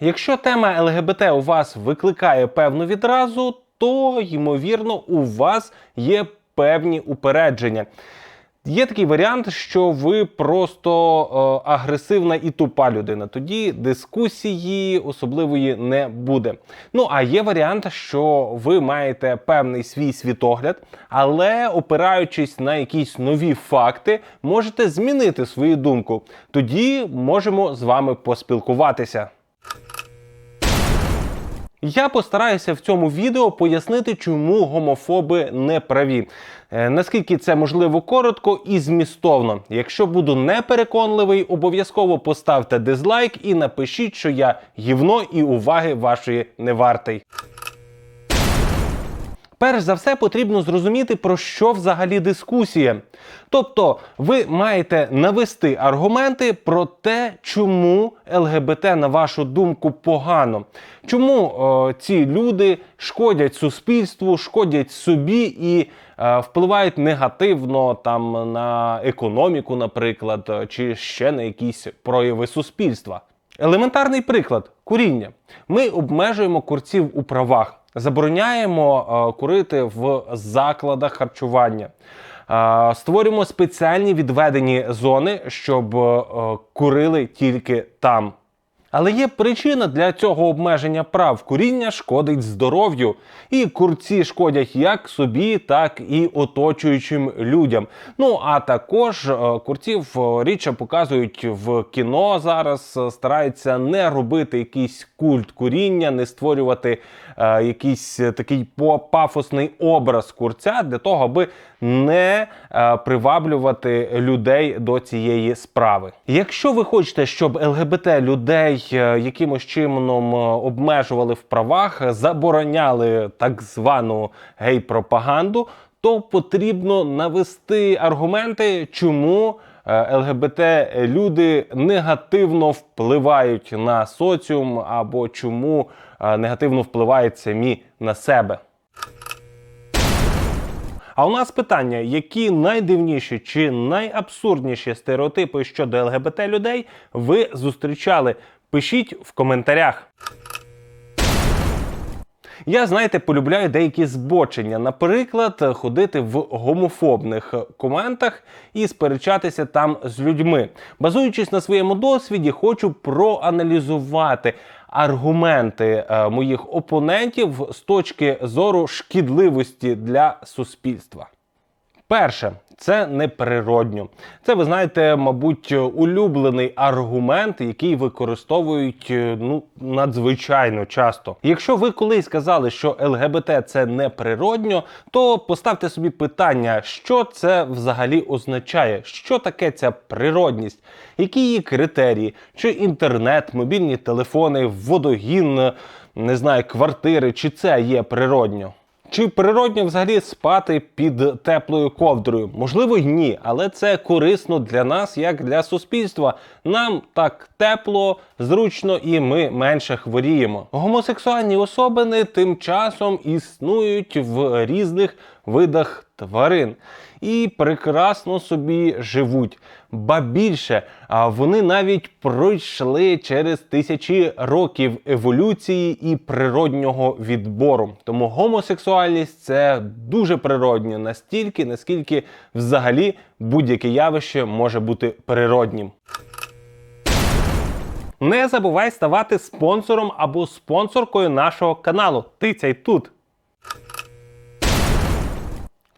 Якщо тема ЛГБТ у вас викликає певну відразу, то ймовірно у вас є певні упередження. Є такий варіант, що ви просто е, агресивна і тупа людина. Тоді дискусії особливої не буде. Ну а є варіант, що ви маєте певний свій світогляд, але опираючись на якісь нові факти, можете змінити свою думку. Тоді можемо з вами поспілкуватися. Я постараюся в цьому відео пояснити, чому гомофоби не праві. Е, Наскільки це можливо коротко і змістовно. Якщо буду непереконливий, обов'язково поставте дизлайк і напишіть, що я гівно і уваги вашої не вартий. Перш за все потрібно зрозуміти, про що взагалі дискусія. Тобто, ви маєте навести аргументи про те, чому ЛГБТ, на вашу думку, погано. Чому е, ці люди шкодять суспільству, шкодять собі і е, впливають негативно там на економіку, наприклад, е, чи ще на якісь прояви суспільства. Елементарний приклад куріння. Ми обмежуємо курців у правах, забороняємо е, курити в закладах харчування. Е, Створюємо спеціальні відведені зони, щоб е, курили тільки там. Але є причина для цього обмеження прав. Куріння шкодить здоров'ю, і курці шкодять як собі, так і оточуючим людям. Ну а також е, курців е, рідше показують в кіно зараз, е, стараються не робити якийсь культ куріння, не створювати е, якийсь такий пафосний образ курця для того, аби не е, приваблювати людей до цієї справи. Якщо ви хочете, щоб ЛГБТ людей е, якимось чином е, обмежували в правах, забороняли так звану гей-пропаганду, то потрібно навести аргументи, чому ЛГБТ люди негативно впливають на соціум або чому негативно впливають самі на себе. А у нас питання: які найдивніші чи найабсурдніші стереотипи щодо ЛГБТ людей ви зустрічали? Пишіть в коментарях. Я, знаєте, полюбляю деякі збочення. Наприклад, ходити в гомофобних коментах і сперечатися там з людьми. Базуючись на своєму досвіді, хочу проаналізувати аргументи е, моїх опонентів з точки зору шкідливості для суспільства. Перше, це неприродньо. Це ви знаєте, мабуть, улюблений аргумент, який використовують е, ну надзвичайно часто. Якщо ви колись сказали, що ЛГБТ це неприродньо, то поставте собі питання, що це взагалі означає, що таке ця природність, які її критерії, чи інтернет, мобільні телефони, водогін, не знаю, квартири, чи це є природньо. Чи природньо взагалі спати під теплою ковдрою? Можливо, ні, але це корисно для нас, як для суспільства. Нам так тепло, зручно і ми менше хворіємо. Гомосексуальні особини тим часом існують в різних видах тварин і прекрасно собі живуть. Ба більше, вони навіть пройшли через тисячі років еволюції і природнього відбору. Тому гомосексуальність це дуже природньо, настільки, наскільки взагалі будь-яке явище може бути природнім. Не забувай ставати спонсором або спонсоркою нашого каналу. Тицяй тут.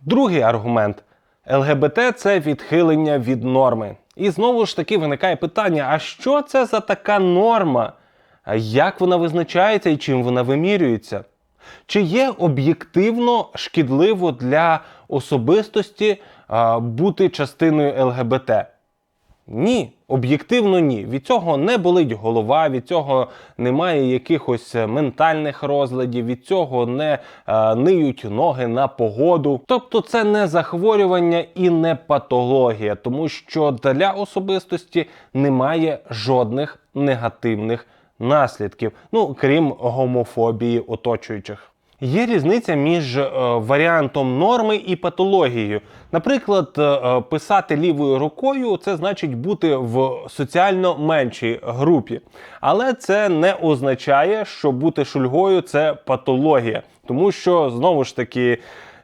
Другий аргумент. ЛГБТ це відхилення від норми. І знову ж таки виникає питання: а що це за така норма? Як вона визначається і чим вона вимірюється? Чи є об'єктивно шкідливо для особистості бути частиною ЛГБТ? Ні, об'єктивно ні. Від цього не болить голова, від цього немає якихось е, ментальних розладів, від цього не е, ниють ноги на погоду. Тобто це не захворювання і не патологія, тому що для особистості немає жодних негативних наслідків, ну крім гомофобії оточуючих. Є різниця між е, варіантом норми і патологією. Наприклад, е, е, писати лівою рукою це значить бути в соціально меншій групі. Але це не означає, що бути шульгою це патологія. Тому що знову ж таки.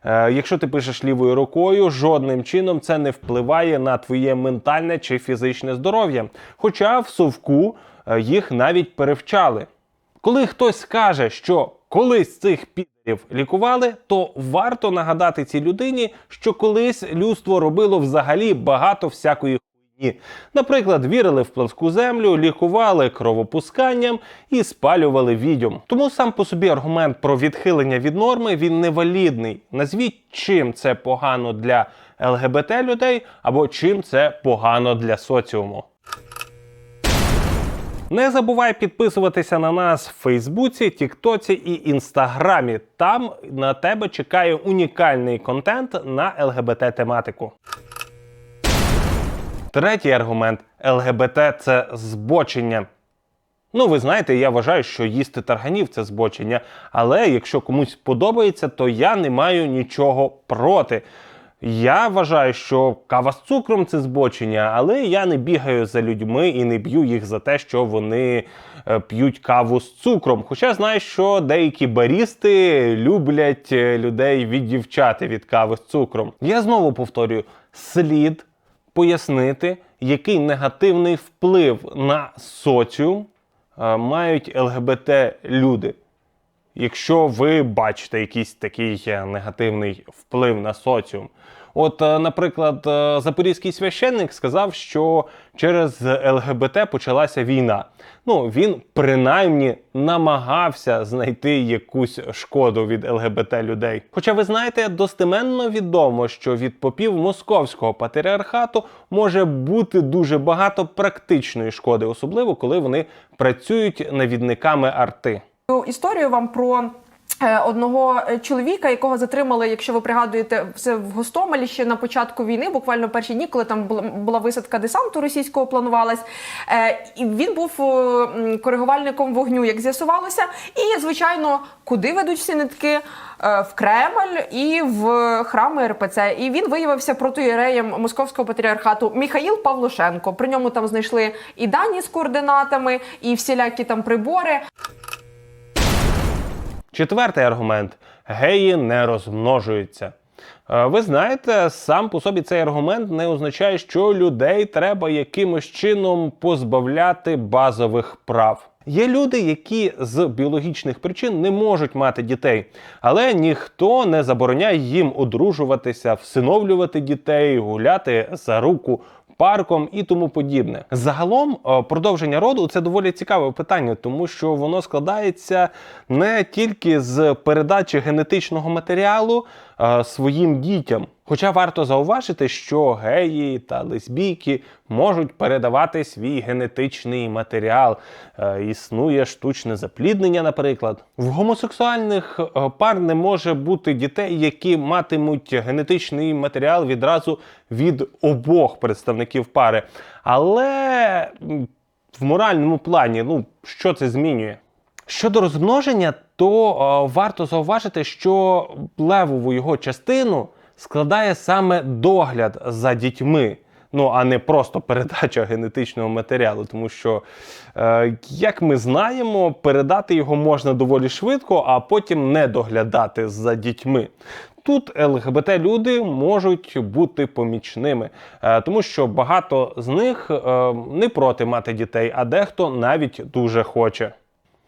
Якщо ти пишеш лівою рукою, жодним чином це не впливає на твоє ментальне чи фізичне здоров'я. Хоча в совку їх навіть перевчали. Коли хтось скаже, що колись цих підерів лікували, то варто нагадати цій людині, що колись людство робило взагалі багато всякої хуйні. Наприклад, вірили в пласку землю, лікували кровопусканням і спалювали відьом. Тому сам по собі аргумент про відхилення від норми він невалідний. Назвіть, чим це погано для ЛГБТ людей або чим це погано для соціуму. Не забувай підписуватися на нас в Фейсбуці, Тіктоці і Інстаграмі. Там на тебе чекає унікальний контент на ЛГБТ тематику. Третій аргумент ЛГБТ це збочення. Ну, ви знаєте, я вважаю, що їсти тарганів це збочення. Але якщо комусь подобається, то я не маю нічого проти. Я вважаю, що кава з цукром це збочення, але я не бігаю за людьми і не б'ю їх за те, що вони е, п'ють каву з цукром. Хоча знаю, що деякі барісти люблять е, людей віддівчати від кави з цукром. Я знову повторюю: слід пояснити, який негативний вплив на соціум е, мають ЛГБТ люди. Якщо ви бачите якийсь такий е, негативний вплив на соціум. От, е, наприклад, е, запорізький священник сказав, що через ЛГБТ почалася війна. Ну, він принаймні намагався знайти якусь шкоду від ЛГБТ людей. Хоча ви знаєте, достеменно відомо, що від попів московського патріархату може бути дуже багато практичної шкоди, особливо коли вони працюють навідниками арти. Історію вам про. е, Одного е, чоловіка, якого затримали, якщо ви пригадуєте, все в Гостомелі ще на початку війни, буквально перші дні, коли там була, висадка десанту російського планувалась. Е, і він був коригувальником вогню, як з'ясувалося. І, звичайно, куди ведуть всі нитки? В Кремль і в храми РПЦ. І він виявився протоєреєм московського патріархату Міхаїл Павлушенко. При ньому там знайшли і дані з координатами, і всілякі там прибори. Четвертий аргумент: геї не розмножуються. Е, Ви знаєте, сам по собі цей аргумент не означає, що людей треба якимось чином позбавляти базових прав. Є люди, які з біологічних причин не можуть мати дітей, але ніхто не забороняє їм одружуватися, всиновлювати дітей, гуляти за руку парком і тому подібне. Загалом е, продовження роду це доволі цікаве питання, тому що воно складається не тільки з передачі генетичного матеріалу е, своїм дітям. Хоча варто зауважити, що геї та лесбійки можуть передавати свій генетичний матеріал. Е, існує штучне запліднення, наприклад. В гомосексуальних е, пар не може бути дітей, які матимуть генетичний матеріал відразу від обох представників пари. Але в моральному плані, ну що це змінює? Щодо розмноження, то е, варто зауважити, що левову його частину складає саме догляд за дітьми. Ну, а не просто передача генетичного матеріалу, тому що, е, як ми знаємо, передати його можна доволі швидко, а потім не доглядати за дітьми. Тут ЛГБТ люди можуть бути помічними, е, тому що багато з них е, не проти мати дітей, а дехто навіть дуже хоче.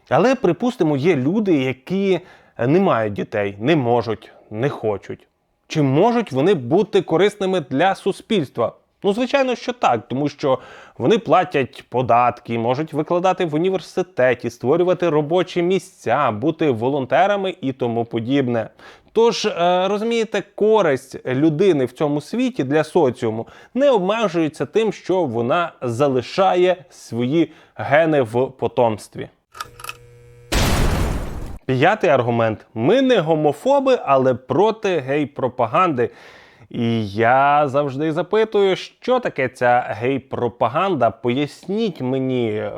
Але припустимо, є люди, які не мають дітей, не можуть, не хочуть. Чи можуть вони бути корисними для суспільства? Ну, звичайно, що так, тому що вони платять податки, можуть викладати в університеті, створювати робочі місця, бути волонтерами і тому подібне. Тож, е, розумієте, користь людини в цьому світі для соціуму не обмежується тим, що вона залишає свої гени в потомстві. П'ятий аргумент: ми не гомофоби, але проти гей-пропаганди. І я завжди запитую, що таке ця гей-пропаганда. Поясніть мені, е,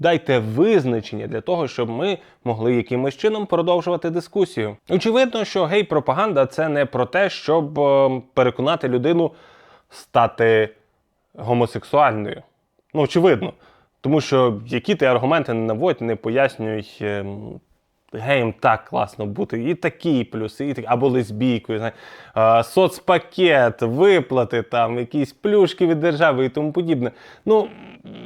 Дайте визначення для того, щоб ми могли якимось чином продовжувати дискусію. Очевидно, що гей-пропаганда це не про те, щоб е, переконати людину стати гомосексуальною. Ну, очевидно. Тому що які ти аргументи не наводь, не пояснюй, ем, так класно бути, і такі плюси, і такі, або лесбійкою, знає, е, соцпакет, виплати, там, якісь плюшки від держави і тому подібне. Ну,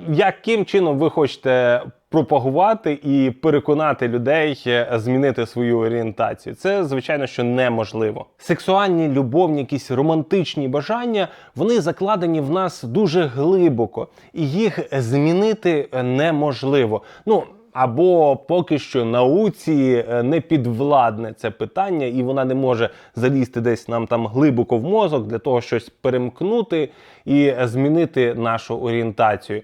яким чином ви хочете пропагувати і переконати людей е, змінити свою орієнтацію? Це, звичайно, що неможливо. Сексуальні, любовні, якісь романтичні бажання, вони закладені в нас дуже глибоко, і їх змінити е, неможливо. Ну, або поки що науці е, не підвладне це питання, і вона не може залізти десь нам там глибоко в мозок для того, щось перемкнути і е, змінити нашу орієнтацію.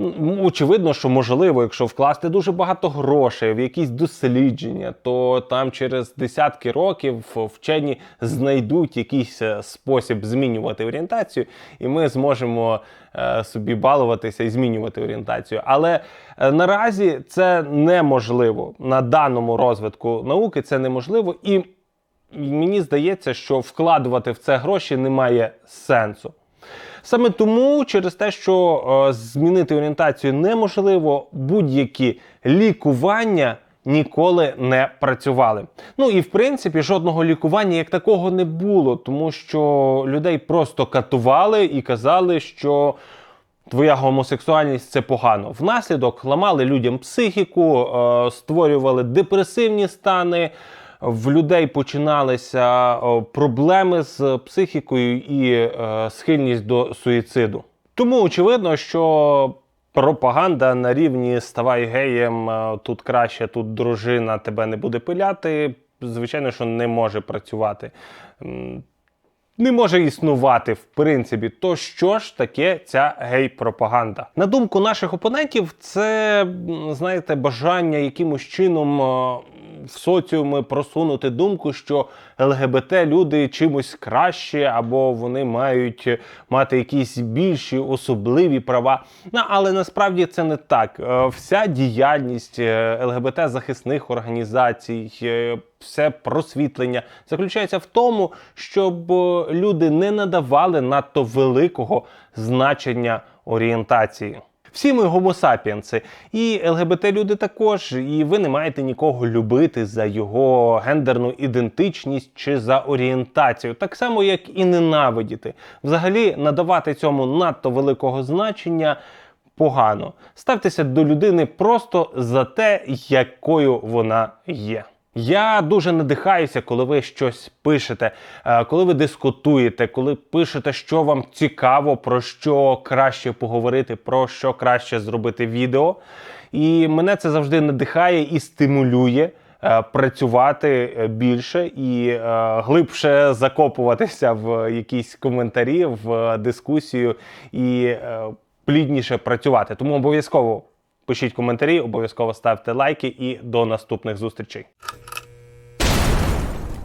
М, Очевидно, що можливо, якщо вкласти дуже багато грошей в якісь дослідження, то там через десятки років вчені знайдуть якийсь е, спосіб змінювати орієнтацію, і ми зможемо е, собі балуватися і змінювати орієнтацію. Але е, наразі це неможливо на даному розвитку науки. Це неможливо і. Мені здається, що вкладувати в це гроші немає сенсу. Саме тому, через те, що е, змінити орієнтацію неможливо, будь-які лікування ніколи не працювали. Ну і в принципі жодного лікування як такого не було, тому що людей просто катували і казали, що. Твоя гомосексуальність це погано. Внаслідок ламали людям психіку, е, створювали депресивні стани. В людей починалися е, проблеми з психікою і е, схильність до суїциду. Тому очевидно, що пропаганда на рівні ставай геєм, е, тут краще, тут дружина тебе не буде пиляти. Звичайно, що не може працювати. Не може існувати в принципі. То що ж таке ця гей-пропаганда? На думку наших опонентів, це знаєте, бажання якимось чином в соціумі просунути думку, що ЛГБТ люди чимось краще, або вони мають мати якісь більші особливі права. Ну, але насправді це не так. Е, Вся діяльність ЛГБТ захисних організацій, е, все просвітлення заключається в тому, щоб е, люди не надавали надто великого значення орієнтації. Всі ми гомосапіенси, і ЛГБТ люди також, і ви не маєте нікого любити за його гендерну ідентичність чи за орієнтацію, так само як і ненавидіти. Взагалі надавати цьому надто великого значення погано. Ставтеся до людини просто за те, якою вона є. Я дуже надихаюся, коли ви щось пишете, е, коли ви дискутуєте, коли пишете, що вам цікаво, про що краще поговорити, про що краще зробити відео. І мене це завжди надихає і стимулює е, працювати е, більше і глибше закопуватися в якісь коментарі, в дискусію і плідніше працювати. Тому обов'язково пишіть коментарі, обов'язково ставте лайки і до наступних зустрічей.